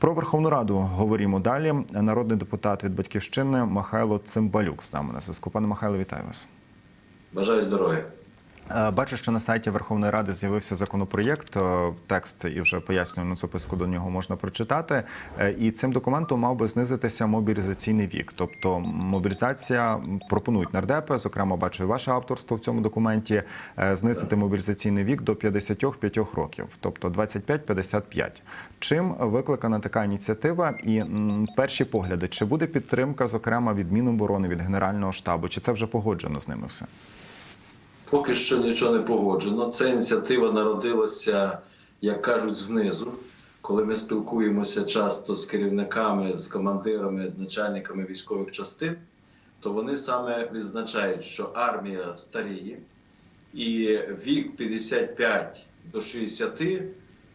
Про Верховну Раду говоримо далі. Народний депутат від батьківщини Михайло Цимбалюк з нами на зв'язку. Пане Михайло, вітаю вас. Бажаю здоров'я. Е, Бачу, що на сайті Верховної Ради з'явився законопроєкт. е, Текст і вже пояснювальну записку до нього можна прочитати. Е, І цим документом мав би знизитися мобілізаційний вік. Тобто мобілізація пропонують нардепи, зокрема, бачу і ваше авторство в цьому документі, знизити мобілізаційний вік до 55 років, тобто 25-55. Чим викликана така ініціатива? І перші погляди, чи буде підтримка, зокрема, від Міноборони, від Генерального штабу, чи це вже погоджено з ними все? Поки що нічого не погоджено. Ця ініціатива народилася, як кажуть, знизу. Коли ми спілкуємося часто з керівниками, з командирами, з начальниками військових частин, то вони саме відзначають, що армія старіє, і вік 55 до 60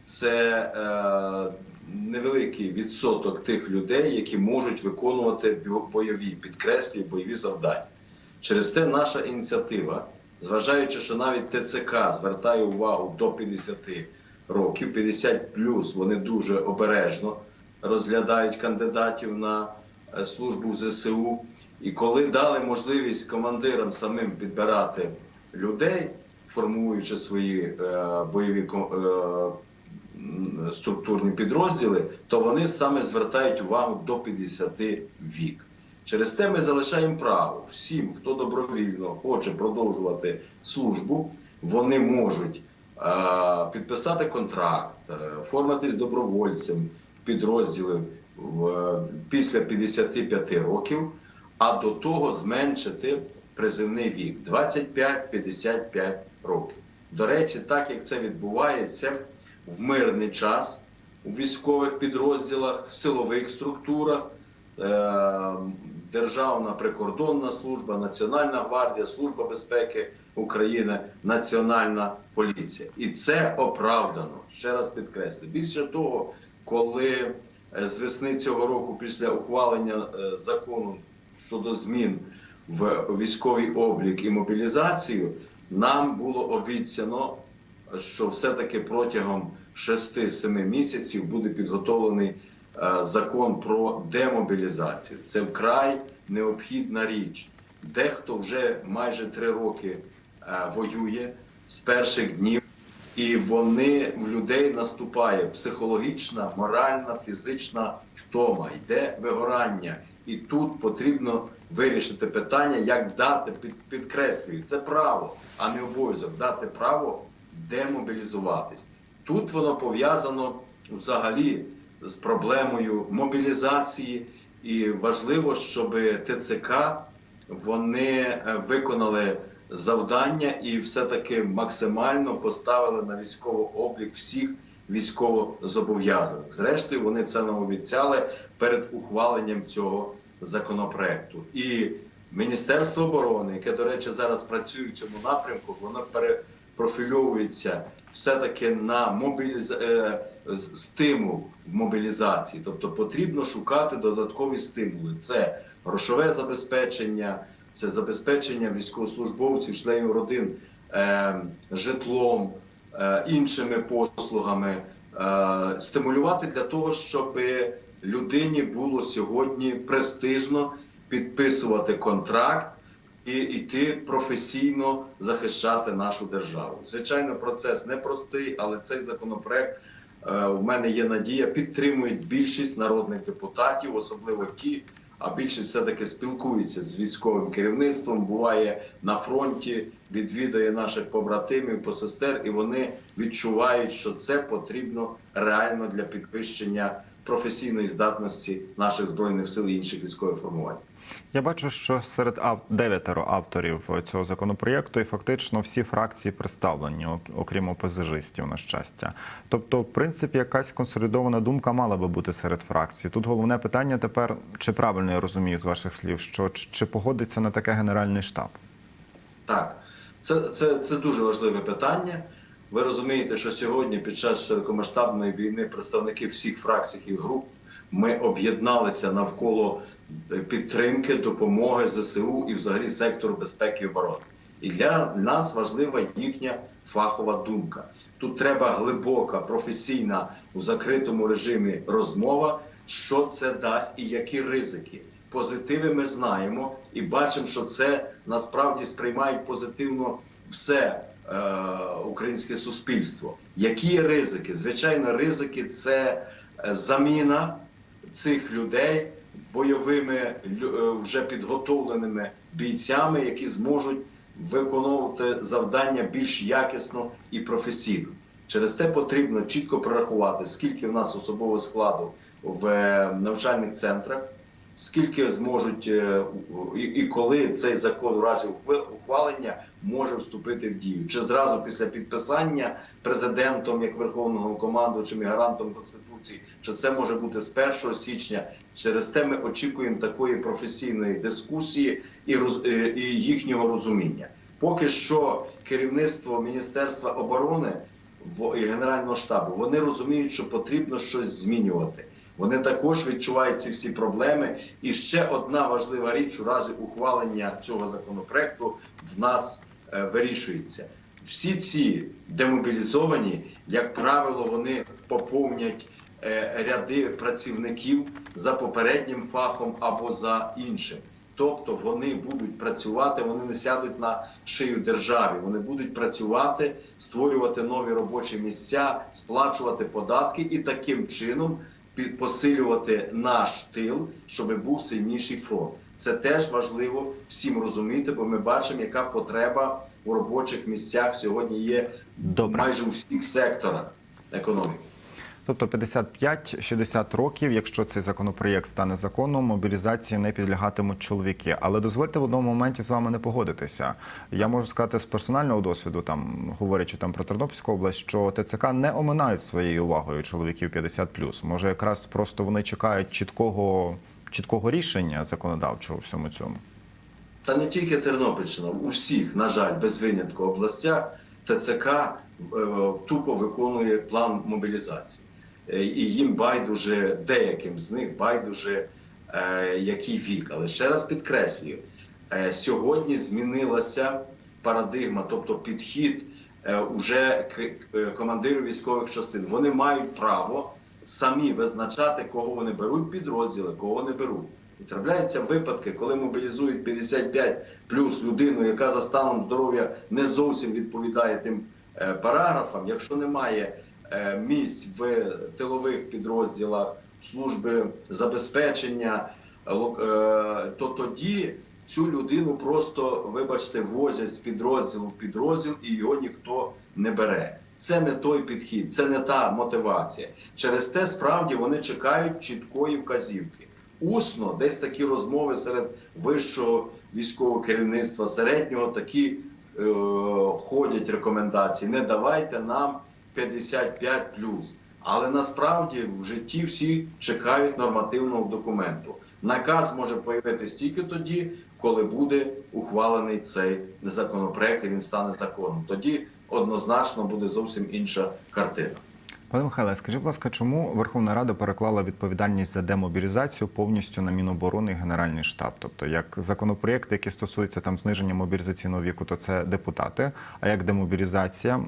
це е, невеликий відсоток тих людей, які можуть виконувати бойові, підкреслюю, бойові завдання. Через те наша ініціатива, зважаючи, що навіть ТЦК звертає увагу до 50 років, 50 плюс вони дуже обережно розглядають кандидатів на е, службу в ЗСУ. І коли дали можливість командирам самим підбирати людей, формуючи свої е, бойові е, структурні підрозділи, то вони саме звертають увагу до 50 вік. Через те ми залишаємо право всім, хто добровільно хоче продовжувати службу, вони можуть е, підписати контракт, е, оформитись добровольцем в підрозділи в, е, після 55 років, а до того зменшити призивний вік 25-55 років. До речі, так як це відбувається в мирний час у військових підрозділах, в силових структурах. Е, Державна прикордонна служба, Національна гвардія, Служба безпеки України, Національна поліція. І це оправдано. Ще раз підкреслю. Більше того, коли е, з весни цього року, після ухвалення е, закону щодо змін в військовий облік і мобілізацію, нам було обіцяно, що все-таки протягом 6-7 місяців буде підготовлений закон про демобілізацію. Це вкрай необхідна річ. Дехто вже майже три роки е, воює з перших днів, і вони в людей наступає психологічна, моральна, фізична втома, йде вигорання. І тут потрібно вирішити питання, як дати під, підкреслюю, це право, а не обов'язок дати право демобілізуватись. Тут воно пов'язано взагалі з проблемою мобілізації, і важливо, щоб ТЦК вони е, виконали завдання і все-таки максимально поставили на військовий облік всіх військовозобов'язаних. Зрештою, вони це нам обіцяли перед ухваленням цього законопроекту. І Міністерство оборони, яке, до речі, зараз працює в цьому напрямку, воно перепрофільовується все-таки на мобіліз... е, стимул мобілізації. Тобто потрібно шукати додаткові стимули. Це грошове забезпечення, це забезпечення військовослужбовців, членів родин е, житлом, е, іншими послугами, стимулювати для того, щоб людині було сьогодні престижно підписувати контракт і йти професійно захищати нашу державу. Звичайно, процес непростий, але цей законопроект е, в мене є надія, підтримують більшість народних депутатів, особливо ті. А більшість все-таки спілкується з військовим керівництвом, буває на фронті, відвідує наших побратимів, посестер, і вони відчувають, що це потрібно реально для підвищення професійної здатності наших збройних сил і інших військових формувань. Я бачу, що серед ав... дев'ятеро авторів цього законопроєкту і фактично всі фракції представлені, окрім ОПЗЖистів, на щастя. Тобто, в принципі, якась консолідована думка мала би бути серед фракцій. Тут головне питання тепер, чи правильно я розумію з ваших слів, що чи погодиться на таке Генеральний штаб? Так, це, це, це дуже важливе питання. Ви розумієте, що сьогодні, під час широкомасштабної війни, представники всіх фракцій і груп ми об'єдналися навколо підтримки, допомоги ЗСУ і взагалі сектору безпеки і оборони. І для нас важлива їхня фахова думка. Тут треба глибока, професійна у закритому режимі розмова, що це дасть і які ризики. Позитиви ми знаємо і бачимо, що це насправді сприймають позитивно все е, українське суспільство. Які ризики? Звичайно, ризики це е, заміна цих людей бойовими е, вже підготовленими бійцями, які зможуть виконувати завдання більш якісно і професійно. Через те потрібно чітко прорахувати, скільки в нас особового складу в е, навчальних центрах, скільки зможуть е, і, коли цей закон у разі ухвалення може вступити в дію, чи зразу після підписання президентом як верховного командувачем і гарантом конституції, чи це може бути з 1 січня. Через те ми очікуємо такої професійної дискусії і, е, і їхнього розуміння. Поки що керівництво Міністерства оборони і Генерального штабу вони розуміють, що потрібно щось змінювати. Вони також відчувають ці всі проблеми. І ще одна важлива річ у разі ухвалення цього законопроекту в нас е, вирішується. Всі ці демобілізовані, як правило, вони поповнять е, ряди працівників за попереднім фахом або за іншим. Тобто вони будуть працювати, вони не сядуть на шию державі. Вони будуть працювати, створювати нові робочі місця, сплачувати податки і таким чином посилювати наш тил, щоб був сильніший фронт. Це теж важливо всім розуміти, бо ми бачимо, яка потреба у робочих місцях сьогодні є Добре. майже у всіх секторах економіки. Тобто 55-60 років, якщо цей законопроєкт стане законом, мобілізації не підлягатимуть чоловіки. Але дозвольте в одному моменті з вами не погодитися. Я можу сказати з персонального досвіду, там говорячи там про Тернопільську область, що ТЦК не оминають своєю увагою чоловіків 50+. Може, якраз просто вони чекають чіткого, чіткого рішення законодавчого всьому цьому. Та не тільки Тернопільщина, у всіх, на жаль, без винятку областях ТЦК е, тупо виконує план мобілізації. Е, І їм байдуже деяким з них байдуже е, який вік. Але ще раз підкреслюю, е, сьогодні змінилася парадигма, тобто підхід уже командирів військових частин. Вони мають право самі визначати, кого вони беруть підрозділи, кого не беруть. І трапляються випадки, коли мобілізують 55 плюс людину, яка за станом здоров'я не зовсім відповідає тим параграфам. Якщо немає місць в тилових підрозділах служби забезпечення, е, е, то тоді цю людину просто, вибачте, возять з підрозділу в підрозділ і його ніхто не бере. Це не той підхід, це не та мотивація. Через те справді вони чекають чіткої вказівки. Усно, десь такі розмови серед вищого військового керівництва, середнього такі е, ходять рекомендації. Не давайте нам 55 Але насправді в житті всі чекають нормативного документу. Наказ може появитись тільки тоді, коли буде ухвалений цей законопроект і він стане законом. Тоді однозначно буде зовсім інша картина. Пане Михайле, скажіть, будь ласка, чому Верховна Рада переклала відповідальність за демобілізацію повністю на Міноборони і Генеральний штаб? Тобто, як законопроєкти, які стосуються там зниження мобілізаційного віку, то це депутати. А як демобілізація,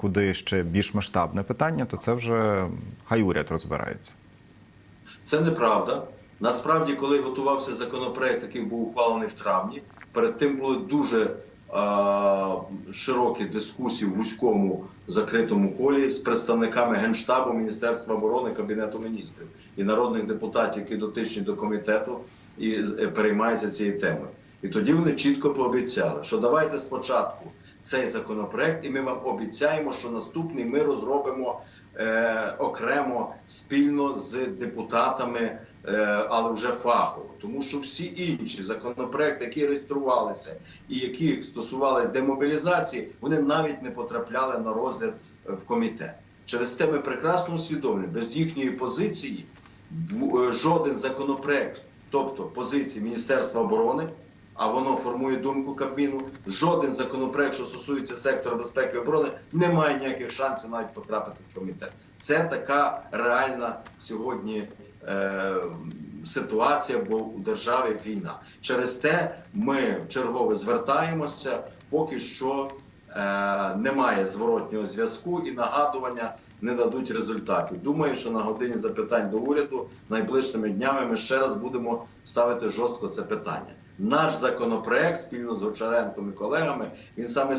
куди ще більш масштабне питання, то це вже хай уряд розбирається. Це неправда. Насправді, коли готувався законопроект, який був ухвалений в травні, перед тим були дуже широкі дискусії в вузькому закритому колі з представниками Генштабу, Міністерства оборони, Кабінету міністрів і народних депутатів, які дотичні до комітету і е, переймаються цією темою. І тоді вони чітко пообіцяли, що давайте спочатку цей законопроект, і ми вам обіцяємо, що наступний ми розробимо е, окремо спільно з депутатами, е, але вже фахово. Тому що всі інші законопроекти, які реєструвалися і які стосувалися демобілізації, вони навіть не потрапляли на розгляд е, в комітет. Через те ми прекрасно усвідомлюємо, без їхньої позиції е, жоден законопроект, тобто позиції Міністерства оборони, а воно формує думку Кабміну. Жоден законопроект, що стосується сектора безпеки і оборони, не має ніяких шансів навіть потрапити в комітет. Це така реальна сьогодні е, ситуація, бо у державі війна. Через те ми чергове звертаємося, поки що е, немає зворотнього зв'язку і нагадування не дадуть результатів. Думаю, що на годині запитань до уряду найближчими днями ми ще раз будемо ставити жорстко це питання. Наш законопроект спільно з Гочаренком і колегами він саме е,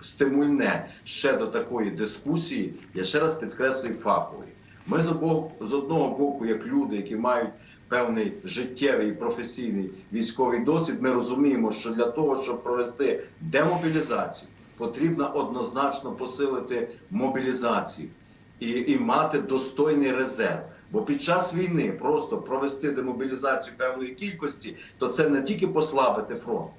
стимульне ще до такої дискусії. Я ще раз підкреслюю фахової. Ми з обох з одного боку, як люди, які мають певний життєвий професійний військовий досвід, ми розуміємо, що для того, щоб провести демобілізацію, потрібно однозначно посилити мобілізацію і, і мати достойний резерв. Бо під час війни просто провести демобілізацію певної кількості, то це не тільки послабити фронт,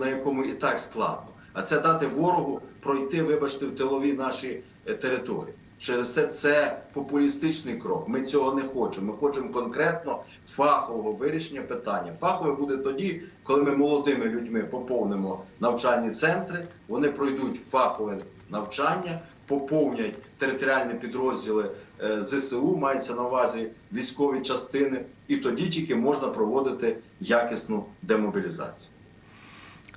на якому і так складно, а це дати ворогу пройти, вибачте, в тилові наші е, території. Через те це популістичний крок. Ми цього не хочемо. Ми хочемо конкретно фахового вирішення питання. Фахове буде тоді, коли ми молодими людьми поповнимо навчальні центри, вони пройдуть фахове навчання, поповнять територіальні підрозділи е, ЗСУ, мається на увазі військові частини, і тоді тільки можна проводити якісну демобілізацію.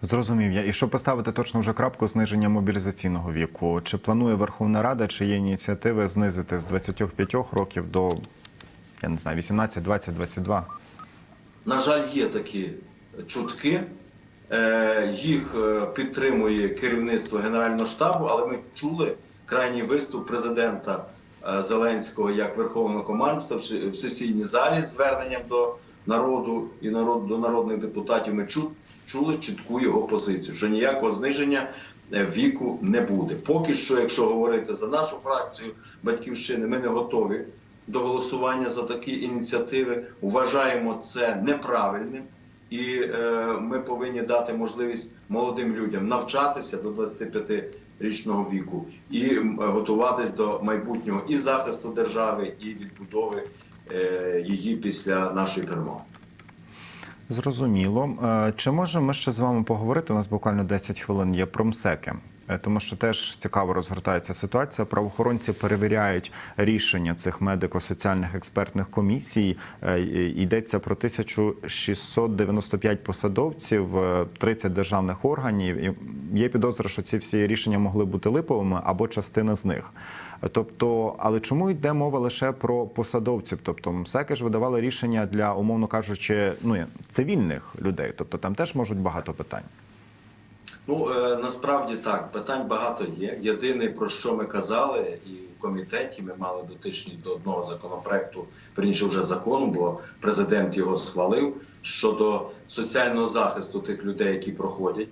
Зрозумів я. І щоб поставити точно вже крапку зниження мобілізаційного віку, чи планує Верховна Рада, чи є ініціативи знизити з 25 років до я не знаю, 18, 20, 22? На жаль, є такі чутки. Е, Їх е, підтримує керівництво Генерального штабу, але ми чули крайній виступ президента е, Зеленського як верховного командуюча в сесійній залі зверненням до народу і народ, до народних депутатів. Ми чу- чули чітку його позицію, що ніякого зниження е, віку не буде. Поки що, якщо говорити за нашу фракцію батьківщини, ми не готові до голосування за такі ініціативи. Вважаємо це неправильним, і е, ми повинні дати можливість молодим людям навчатися до 25-річного віку і готуватись до майбутнього і захисту держави, і відбудови е, її після нашої перемоги. Зрозуміло. Е, Чи можемо ми ще з вами поговорити? У нас буквально 10 хвилин є про МСЕКи. Е, Тому що теж цікаво розгортається ситуація. Правоохоронці перевіряють рішення цих медико-соціальних експертних комісій. Е, Йдеться про 1695 посадовців, е, 30 державних органів. Є підозра, що ці всі рішення могли бути липовими або частина з них. Тобто, але чому йде мова лише про посадовців? Тобто, МСЕКи ж видавали рішення для, умовно кажучи, ну цивільних людей. Тобто там теж можуть багато питань. Ну е, насправді так, питань багато є. Єдине про що ми казали, і в комітеті ми мали дотичність до одного законопроекту, верніше вже закону, бо президент його схвалив щодо соціального захисту тих людей, які проходять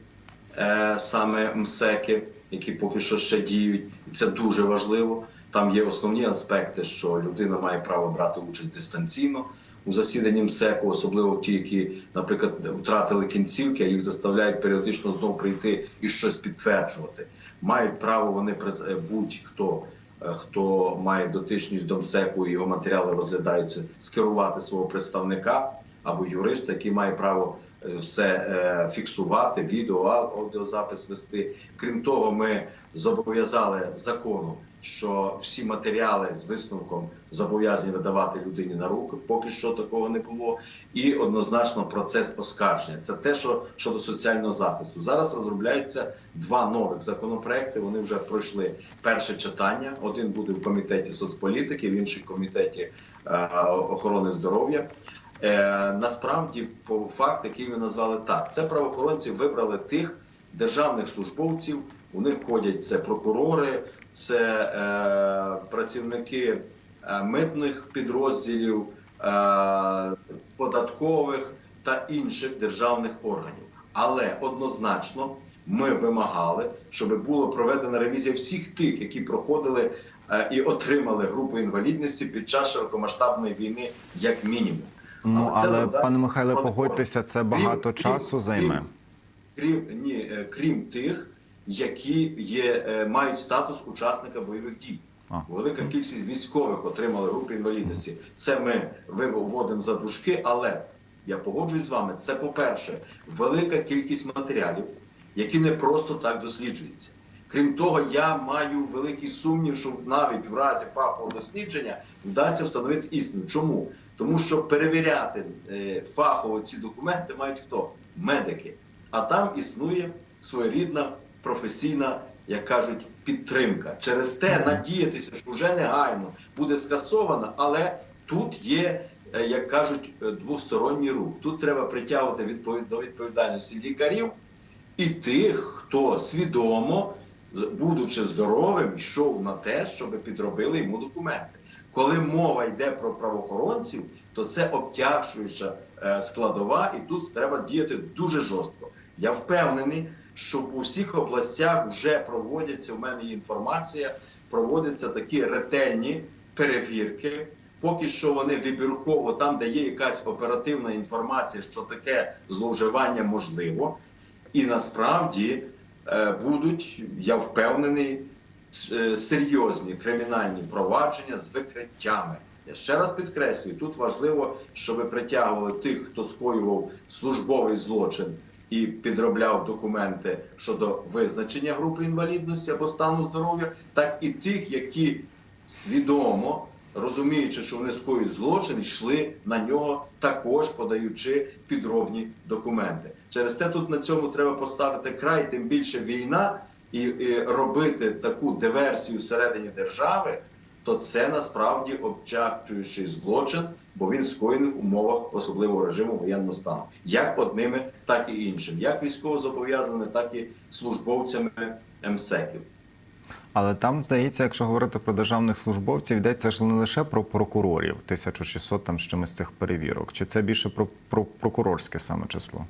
саме МСЕКи, які поки що ще діють. І це дуже важливо. Там є основні аспекти, що людина має право брати участь дистанційно у засіданні МСЕКу, особливо ті, які, наприклад, втратили кінцівки, а їх заставляють періодично знову прийти і щось підтверджувати. Мають право вони е, будь-хто, е, хто має дотичність до МСЕКу, і його матеріали розглядаються, скерувати свого представника або юриста, який має право е, все е, фіксувати, відео, аудіозапис вести. Крім того, ми зобов'язали законом, що всі матеріали з висновком зобов'язані видавати людині на руки. Поки що такого не було. І однозначно процес оскарження. Це те, що щодо соціального захисту. Зараз розробляються два нових законопроекти. Вони вже пройшли перше читання. Один буде в комітеті соцполітики, в інший комітеті е, охорони здоров'я. Е, насправді, по факт, який ви назвали так, це правоохоронці вибрали тих державних службовців. У них входять це прокурори, це е, працівники е, митних підрозділів, е, податкових та інших державних органів. Але однозначно ми вимагали, щоб була проведена ревізія всіх тих, які проходили е, і отримали групу інвалідності під час широкомасштабної війни, як мінімум. Ну Але але завдання пане Михайле, погодьтеся, це багато крім- часу крім- займе. Крім ні, е, крім тих, які є, е, мають статус учасника бойових дій. А. Велика кількість військових отримали групи інвалідності. Це ми виводимо за дужки, але я погоджуюсь з вами. Це по-перше, велика кількість матеріалів, які не просто так досліджуються. Крім того, я маю великий сумнів, що навіть в разі фахового дослідження вдасться встановити істину. Чому? Тому що перевіряти е, фахово ці документи мають хто? Медики. А там існує своєрідна професійна, як кажуть, підтримка. Через те надіятися, що вже негайно буде скасована, але тут є, е, як кажуть, е, двосторонній рух. Тут треба притягувати відповід- до відповідальності лікарів і тих, хто свідомо, будучи здоровим, йшов на те, щоб підробили йому документи. Коли мова йде про правоохоронців, то це обтяжуюча е, складова, і тут треба діяти дуже жорстко. Я впевнений, що в усіх областях вже проводяться. У мене є інформація, проводяться такі ретельні перевірки. Поки що вони вибірково, там, де є якась оперативна інформація, що таке зловживання можливо, і насправді е, будуть, я впевнений, серйозні кримінальні провадження з викриттями. Я ще раз підкреслюю, тут важливо, щоб притягували тих, хто скоював службовий злочин і підробляв документи щодо визначення групи інвалідності або стану здоров'я, так і тих, які свідомо, розуміючи, що вони скоюють злочин, йшли на нього, також подаючи підробні документи. Через те тут на цьому треба поставити край, тим більше війна, і, і робити таку диверсію всередині держави, то це насправді обтяжуючий злочин, бо він скоєний в умовах особливого режиму воєнного стану, як одними, так і іншими, як військовозобов'язаними, так і службовцями МСЕКів. Але там, здається, якщо говорити про державних службовців, йдеться ж не лише про прокурорів, 1600 там з чимось цих перевірок. Чи це більше про, про прокурорське саме число?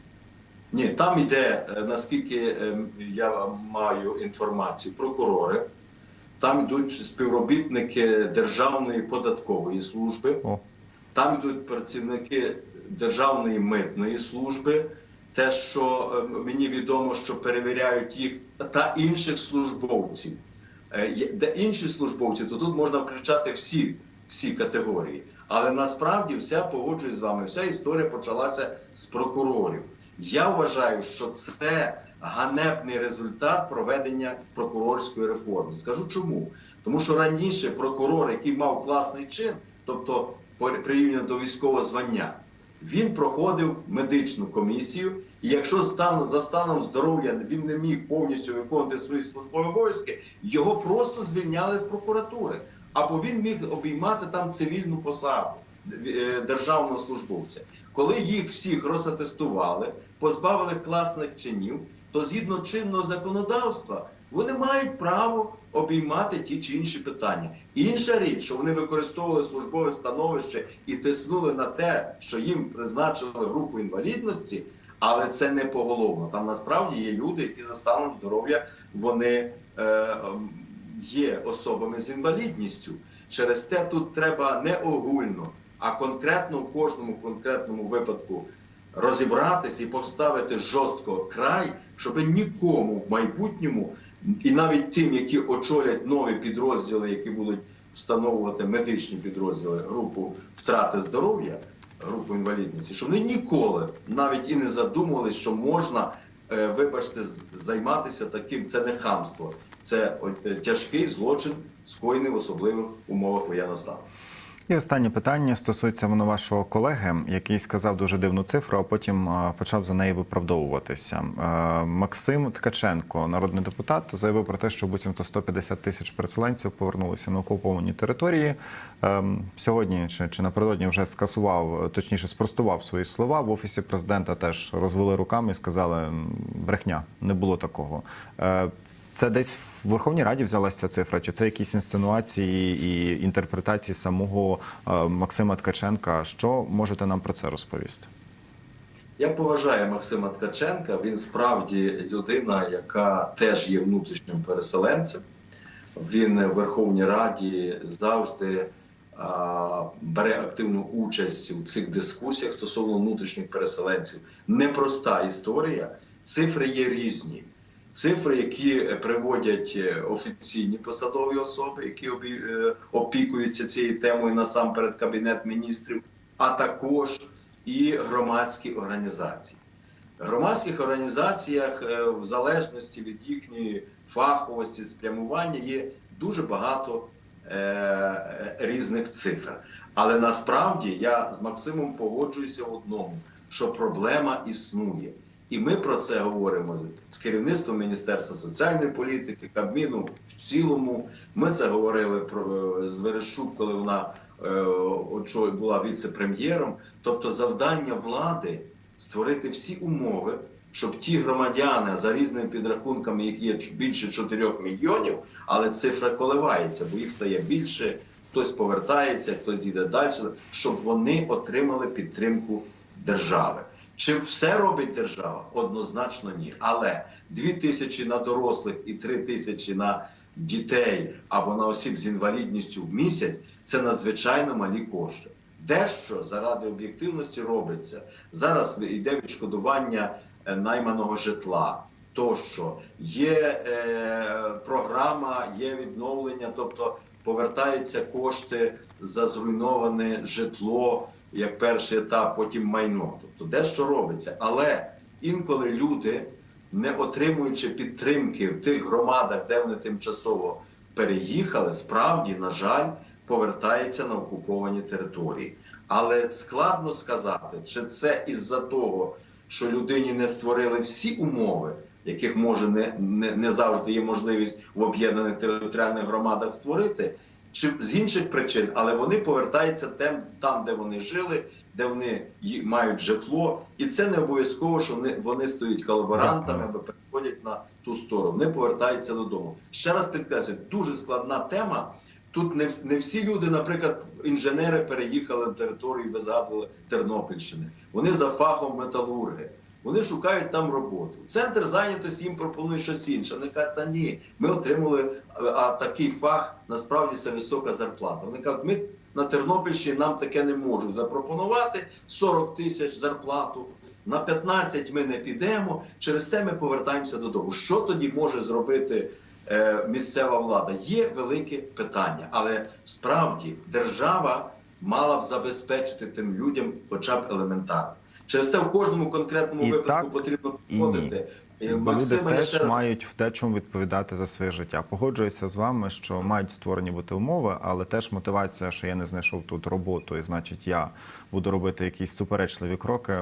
Ні, там йде, е, наскільки ем, я маю інформацію, прокурори, там йдуть співробітники Державної податкової служби, О, там йдуть працівники Державної митної служби. Те, що е, мені відомо, що перевіряють їх та інших службовців. Е, Де інші службовці, то тут можна включати всі, всі категорії. Але насправді вся погоджуюсь з вами, вся історія почалася з прокурорів. Я вважаю, що це ганебний результат проведення прокурорської реформи. Скажу чому? Тому що раніше прокурор, який мав класний чин, тобто прирівняно до військового звання, він проходив медичну комісію, і якщо стан, за станом здоров'я він не міг повністю виконувати свої службові обов'язки, його просто звільняли з прокуратури. Або він міг обіймати там цивільну посаду е, державного службовця. Коли їх всіх розатестували, позбавили класних чинів, то згідно чинного законодавства вони мають право обіймати ті чи інші питання. Інша річ, що вони використовували службове становище і тиснули на те, що їм призначили групу інвалідності, але це не поголовно. Там насправді є люди, які за станом здоров'я вони е, ем, є особами з інвалідністю. Через те тут треба не огульно, а конкретно в кожному конкретному випадку розібратися і поставити жорстко край, щоб нікому в майбутньому, і навіть тим, які очолять нові підрозділи, які будуть встановлювати медичні підрозділи групу втрати здоров'я, групу інвалідності, щоб вони ніколи навіть і не задумувалися, що можна, е, вибачте, займатися таким. Це не хамство, це е, тяжкий злочин, скоєний в особливих умовах воєнного стану. І останнє питання стосується воно вашого колеги, який сказав дуже дивну цифру, а потім е, почав за неї виправдовуватися. Е, Максим Ткаченко, народний депутат, заявив про те, що буцімто 150 тисяч переселенців повернулися на окуповані території. Ем, Сьогодні чи, чи напередодні вже скасував, точніше спростував свої слова. В офісі президента теж розвели руками і сказали «М, брехня, не було такого. Е, Це десь в Верховній Раді взялася ця цифра, чи це якісь інсинуації і інтерпретації самого е, Максима Ткаченка? Що можете нам про це розповісти? Я поважаю Максима Ткаченка. Він справді людина, яка теж є внутрішнім переселенцем. Він в Верховній Раді завжди а, бере активну участь у цих дискусіях стосовно внутрішніх переселенців. Непроста історія. Цифри є різні. Цифри, які приводять е, офіційні посадові особи, які е, опікуються цією темою насамперед Кабінет міністрів, а також і громадські організації. В громадських організаціях, е, в залежності від їхньої фаховості, спрямування, є дуже багато е, різних цифр. Але насправді я з Максимом погоджуюся в одному, що проблема існує. І ми про це говоримо з керівництвом Міністерства соціальної політики, Кабміну в цілому. Ми це говорили про з Верещук, коли вона е, була віце-прем'єром. Тобто, завдання влади створити всі умови, щоб ті громадяни за різними підрахунками їх є більше 4 мільйонів, але цифра коливається, бо їх стає більше. Хтось повертається, хтось йде далі, щоб вони отримали підтримку держави. Чи все робить держава? Однозначно ні. Але 2 тисячі на дорослих і 3 тисячі на дітей або на осіб з інвалідністю в місяць це надзвичайно малі кошти. Дещо заради об'єктивності робиться. Зараз йде відшкодування е, найманого житла. Тощо є е, програма, є відновлення, тобто повертаються кошти за зруйноване житло як перший етап, потім майно. Тобто дещо робиться. Але інколи люди, не отримуючи підтримки в тих громадах, де вони тимчасово переїхали, справді, на жаль, повертаються на окуповані території. Але складно сказати, чи це із-за того, що людині не створили всі умови, яких може не, не, не завжди є можливість в об'єднаних територіальних громадах створити, чи з інших причин, але вони повертаються там, там де вони жили, де вони мають житло, і це не обов'язково, що вони, вони стають колаборантами або переходять на ту сторону. Вони повертаються додому. Ще раз підкреслюю, дуже складна тема. Тут не, не всі люди, наприклад, інженери переїхали на територію, ви згадували Тернопільщини. Вони за фахом металурги. Вони шукають там роботу. Центр зайнятості їм пропонує щось інше. Вони кажуть, та ні, ми отримали а, а такий фах, насправді це висока зарплата. Вони кажуть, ми на Тернопільщині нам таке не можуть запропонувати 40 тисяч зарплату. На 15 ми не підемо, через те ми повертаємося додому. Що тоді може зробити е, місцева влада? Є велике питання, але справді держава мала б забезпечити тим людям хоча б елементарно. Через те в кожному конкретному І випадку так, потрібно підходити. Е, люди я ще мають в дечому відповідати за своє життя. Погоджуюся з вами, що мають створені бути умови, але теж мотивація, що я не знайшов тут роботу, і значить я буду робити якісь суперечливі кроки.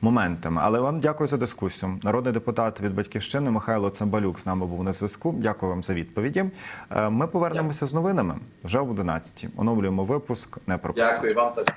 Моментами, але вам дякую за дискусію. Народний депутат від батьківщини Михайло Цимбалюк з нами був на зв'язку. Дякую вам за відповіді. Е, Ми повернемося з новинами вже об 11-й. Оновлюємо випуск. Не пропустіть. Дякую вам так.